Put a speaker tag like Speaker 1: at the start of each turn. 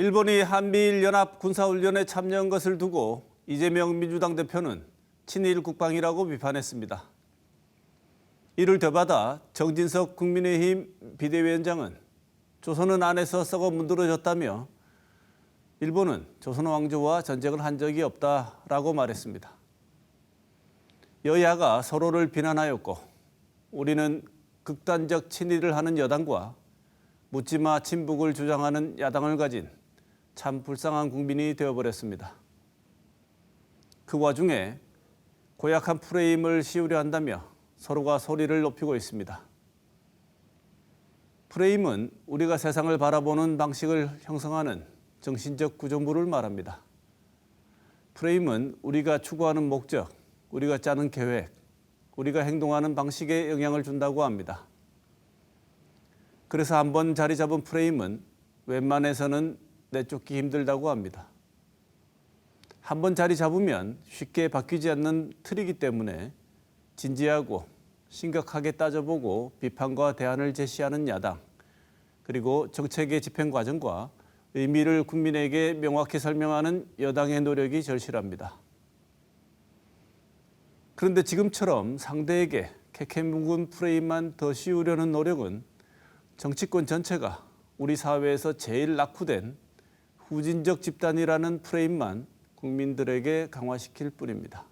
Speaker 1: 일본이 한미일 연합 군사훈련에 참여한 것을 두고 이재명 민주당 대표는 친일 국방이라고 비판했습니다. 이를 되받아 정진석 국민의힘 비대위원장은 조선은 안에서 썩어 문드러졌다며 일본은 조선 왕조와 전쟁을 한 적이 없다라고 말했습니다. 여야가 서로를 비난하였고 우리는 극단적 친일을 하는 여당과 묻지마 친북을 주장하는 야당을 가진 참 불쌍한 국민이 되어버렸습니다. 그 와중에 고약한 프레임을 씌우려 한다며 서로가 소리를 높이고 있습니다. 프레임은 우리가 세상을 바라보는 방식을 형성하는 정신적 구조물을 말합니다. 프레임은 우리가 추구하는 목적, 우리가 짜는 계획, 우리가 행동하는 방식에 영향을 준다고 합니다. 그래서 한번 자리 잡은 프레임은 웬만해서는 내쫓기 힘들다고 합니다. 한번 자리 잡으면 쉽게 바뀌지 않는 틀이기 때문에 진지하고 심각하게 따져보고 비판과 대안을 제시하는 야당, 그리고 정책의 집행 과정과 의미를 국민에게 명확히 설명하는 여당의 노력이 절실합니다. 그런데 지금처럼 상대에게 캐캐 묵은 프레임만 더 씌우려는 노력은 정치권 전체가 우리 사회에서 제일 낙후된 후진적 집단이라는 프레임만 국민들에게 강화시킬 뿐입니다.